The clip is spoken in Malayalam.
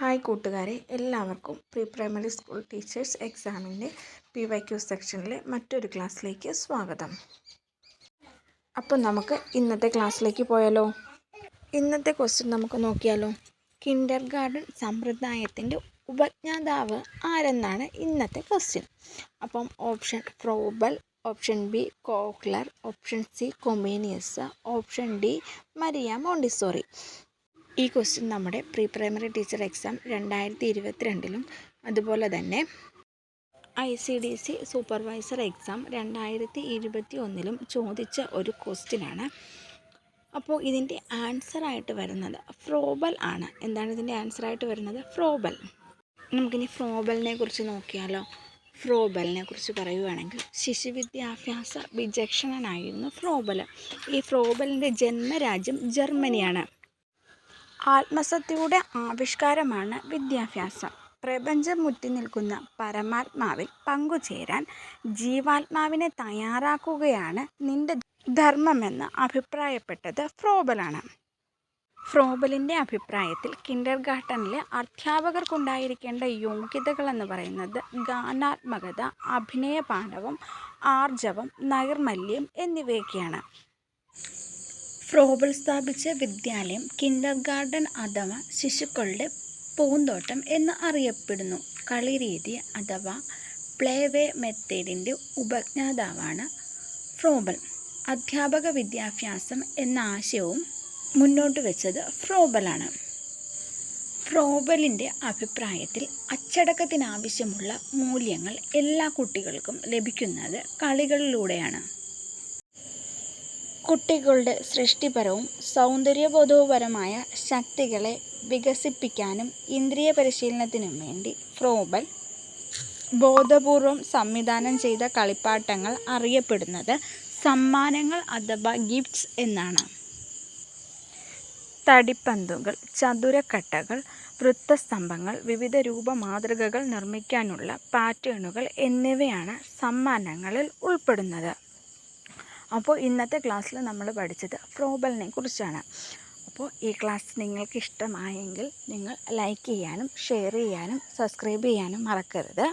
ഹായ് കൂട്ടുകാരെ. എല്ലാവർക്കും പ്രീ പ്രൈമറി സ്കൂൾ ടീച്ചേഴ്സ് എക്സാമിന്റെ പി വൈ ക്യു സെക്ഷനിലെ മറ്റൊരു ക്ലാസ്സിലേക്ക് സ്വാഗതം. അപ്പം നമുക്ക് ഇന്നത്തെ ക്ലാസ്സിലേക്ക് പോയാലോ? ഇന്നത്തെ ക്വസ്റ്റ്യൻ നമുക്ക് നോക്കിയാലോ? കിൻഡർ ഗാർഡൻ സമ്പ്രദായത്തിന്റെ ഉപജ്ഞാതാവ് ആരെന്നാണ് ഇന്നത്തെ ക്വസ്റ്റ്യൻ? അപ്പം option Froebel option B കോക്ലർ option C Comenius option D Maria Montessori. ഈ ക്വസ്റ്റ്യൻ നമ്മുടെ പ്രീ പ്രൈമറി ടീച്ചർ എക്സാം രണ്ടായിരത്തി ഇരുപത്തിരണ്ടിലും അതുപോലെ തന്നെ I C D C supervisor exam രണ്ടായിരത്തി ഇരുപത്തി ഒന്നിലും ചോദിച്ച ഒരു ക്വസ്റ്റ്യനാണ് അപ്പോൾ ഇതിന്റെ ആൻസറായിട്ട് വരുന്നത് ഫ്രോബൽ ആണ്. എന്താണ് ഇതിന്റെ ആൻസറായിട്ട് വരുന്നത്? ഫ്രോബൽ നമുക്കിനി ഫ്രോബലിനെ കുറിച്ച് നോക്കിയാലോ? ഫ്രോബലിനെ കുറിച്ച് പറയുകയാണെങ്കിൽ ശിശുവിദ്യാഭ്യാസ വിചക്ഷണനായിരുന്നു ഫ്രോബൽ ഈ ഫ്രോബലിന്റെ ജന്മരാജ്യം ജർമ്മനിയാണ്. ആത്മസത്യയുടെ ആവിഷ്കാരമാണ് വിദ്യാഭ്യാസം. പ്രപഞ്ചം മുറ്റി നിൽക്കുന്ന പരമാത്മാവിൽ പങ്കുചേരാൻ ജീവാത്മാവിനെ തയ്യാറാക്കുകയാണ് നിന്റെ ധർമ്മമെന്ന് അഭിപ്രായപ്പെട്ടത് ഫ്രോബലാണ്. ഫ്രോബലിന്റെ അഭിപ്രായത്തിൽ കിൻഡർ ഗാർട്ടനിലെ അധ്യാപകർക്കുണ്ടായിരിക്കേണ്ട യോഗ്യതകളെന്ന് പറയുന്നത് ഗാനാത്മകത അഭിനയ പാഠവം ആർജവം നൈർമല്യം എന്നിവയൊക്കെയാണ്. ഫ്രോബൽ സ്ഥാപിച്ച വിദ്യാലയം കിൻഡർ ഗാർഡൻ അഥവാ ശിശുക്കളുടെ പൂന്തോട്ടം എന്ന് അറിയപ്പെടുന്നു. കളിരീതി അഥവാ പ്ലേവേ മെത്തേഡിന്റെ ഉപജ്ഞാതാവാണ് ഫ്രോബൽ അധ്യാപക വിദ്യാഭ്യാസം എന്ന ആശയവും മുന്നോട്ട് വെച്ചത് ഫ്രോബലാണ് ഫ്രോബലിന്റെ അഭിപ്രായത്തിൽ അച്ചടക്കത്തിനാവശ്യമുള്ള മൂല്യങ്ങൾ എല്ലാ കുട്ടികൾക്കും ലഭിക്കുന്നത് കളികളിലൂടെയാണ്. കുട്ടികളുടെ സൃഷ്ടിപരവും സൗന്ദര്യബോധവുപരമായ ശക്തികളെ വികസിപ്പിക്കാനും ഇന്ദ്രിയ പരിശീലനത്തിനും വേണ്ടി ഫ്രോബൽ ബോധപൂർവം സംവിധാനം ചെയ്ത കളിപ്പാട്ടങ്ങൾ അറിയപ്പെടുന്നത് സമ്മാനങ്ങൾ അഥവാ ഗിഫ്റ്റ്സ് എന്നാണ്. തടിപ്പന്തുകൾ ചതുരക്കട്ടകൾ വൃത്തസ്തംഭങ്ങൾ വിവിധ രൂപ മാതൃകകൾ നിർമ്മിക്കാനുള്ള പാറ്റേണുകൾ എന്നിവയാണ് സമ്മാനങ്ങളിൽ ഉൾപ്പെടുന്നത്. അപ്പോൾ ഇന്നത്തെ ക്ലാസ്സിൽ നമ്മൾ പഠിച്ചത് ഫ്രോബലിനെ കുറിച്ചാണ്. അപ്പോൾ ഈ ക്ലാസ് നിങ്ങൾക്ക് ഇഷ്ടമായെങ്കിൽ നിങ്ങൾ ലൈക്ക് ചെയ്യാനും ഷെയർ ചെയ്യാനും സബ്സ്ക്രൈബ് ചെയ്യാനും മറക്കരുത്.